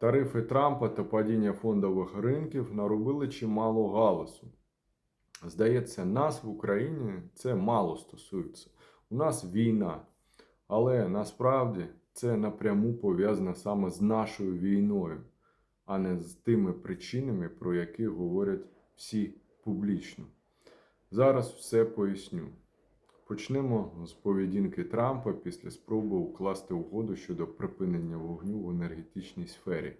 Тарифи Трампа та падіння фондових ринків наробили чимало галасу. Здається, нас в Україні це мало стосується. У нас війна, але насправді це напряму пов'язано саме з нашою війною, а не з тими причинами, про які говорять всі публічно. Зараз все поясню. Почнемо з поведінки Трампа після спроби укласти угоду щодо припинення вогню в енергетичній сфері,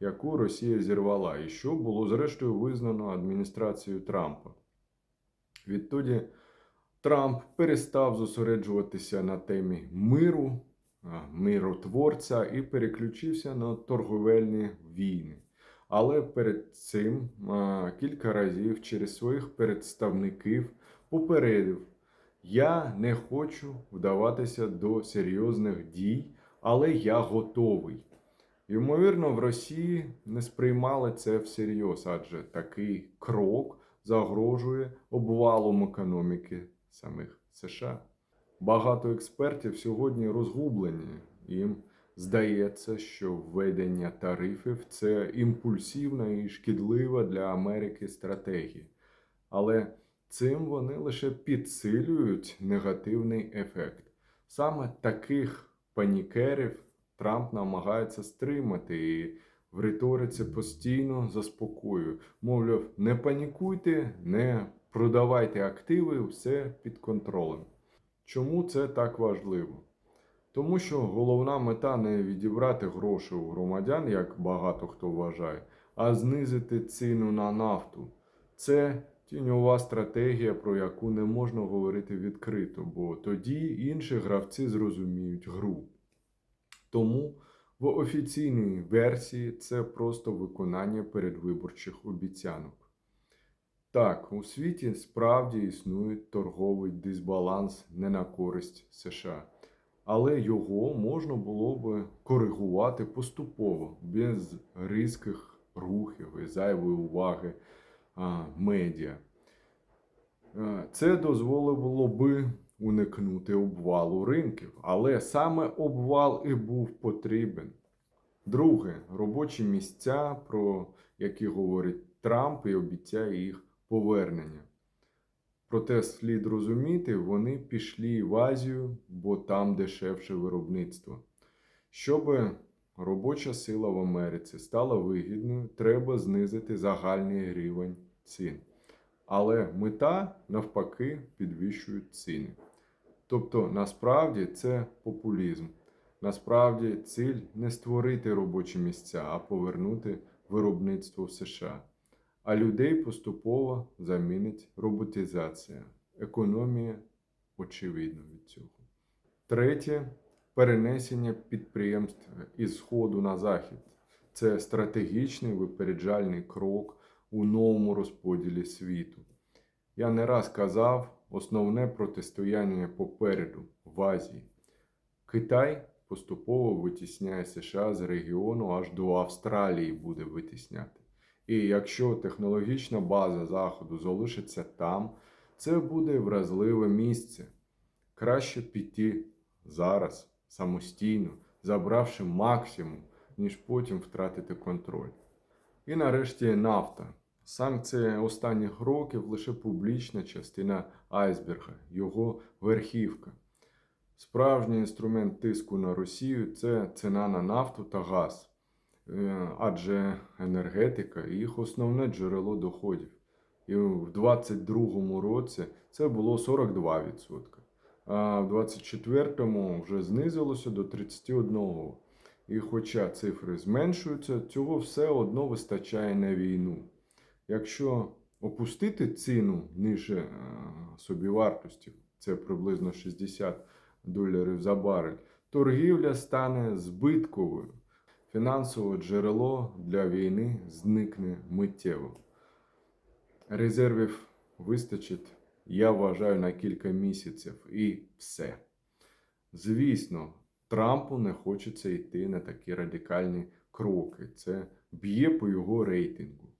яку Росія зірвала, і що було зрештою визнано адміністрацією Трампа. Відтоді Трамп перестав зосереджуватися на темі миру, миротворця і переключився на торговельні війни. Але перед цим кілька разів через своїх представників попередив. Я не хочу вдаватися до серйозних дій, але я готовий. Ймовірно, в Росії не сприймали це всерйоз, адже такий крок загрожує обвалом економіки самих США. Багато експертів сьогодні розгублені. Їм здається, що введення тарифів це імпульсивна і шкідлива для Америки стратегія. Але цим вони лише підсилюють негативний ефект. Саме таких панікерів Трамп намагається стримати і в риториці постійно заспокоює. Мовляв, не панікуйте, не продавайте активи, все під контролем. Чому це так важливо? Тому що головна мета не відібрати гроші у громадян, як багато хто вважає, а знизити ціну на нафту. Це тіньова стратегія, про яку не можна говорити відкрито, бо тоді інші гравці зрозуміють гру. Тому в офіційній версії це просто виконання передвиборчих обіцянок. Так, у світі справді існує торговий дисбаланс не на користь США, але його можна було би коригувати поступово, без різких рухів і зайвої уваги а, медіа. Е, Це дозволило би уникнути обвалу ринків, але саме обвал і був потрібен. Друге, робочі місця, про які говорить Трамп і обіцяє їх повернення. Проте слід розуміти, вони пішли в Азію, бо там дешевше виробництво. Щоб робоча сила в Америці стала вигідною, треба знизити загальний рівень цін. Але мета навпаки підвищує ціни. Тобто, насправді це популізм. Насправді ціль не створити робочі місця, а повернути виробництво в США. А людей поступово замінить роботизація. Економія очевидно від цього. Третє перенесення підприємств із сходу на захід. Це стратегічний випереджальний крок у новому розподілі світу. Я не раз казав, основне протистояння попереду в Азії. Китай поступово витісняє США з регіону аж до Австралії буде витісняти. І якщо технологічна база Заходу залишиться там, це буде вразливе місце. Краще піти зараз самостійно, забравши максимум, ніж потім втратити контроль. І нарешті нафта. Санкції останніх років лише публічна частина айсберга, його верхівка. Справжній інструмент тиску на Росію це ціна на нафту та газ, Е, адже енергетика їх основне джерело доходів. І в 2022 році це було 42%, а в 2024 вже знизилося до 31%. І хоча цифри зменшуються, цього все одно вистачає на війну. Якщо опустити ціну ниже е, собівартості, це приблизно 60 доларів за барель, торгівля стане збитковою. Фінансове джерело для війни зникне миттєво. Резервів вистачить, я вважаю, на кілька місяців і все. Звісно, Трампу не хочеться йти на такі радикальні кроки. Це б'є по його рейтингу.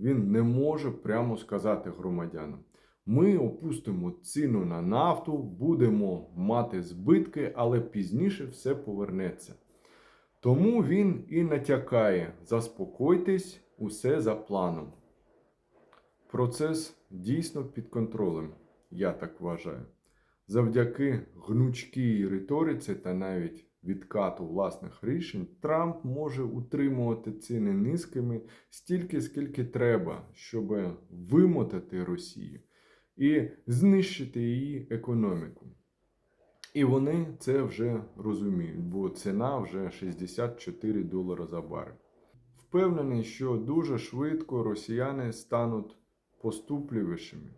Він не може прямо сказати громадянам: ми опустимо ціну на нафту, будемо мати збитки, але пізніше все повернеться. Тому він і натякає: заспокойтесь, усе за планом. Процес дійсно під контролем, я так вважаю. Завдяки гнучкій риториці та навіть відкату власних рішень Трамп може утримувати ціни низькими стільки, скільки треба, щоб вимотати Росію і знищити її економіку. І вони це вже розуміють, бо ціна вже 64 долари за барель. Впевнений, що дуже швидко росіяни стануть поступливішими.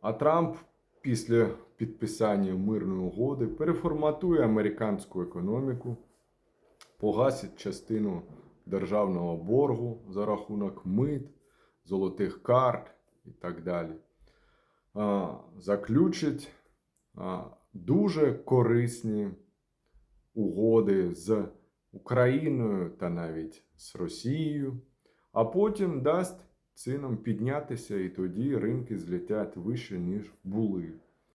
А Трамп після підписання мирної угоди переформатує американську економіку, погасить частину державного боргу за рахунок мит, золотих карт і так далі. Заключить дуже корисні угоди з Україною та навіть з Росією, а потім дасть цінам піднятися, і тоді ринки злетять вище, ніж були.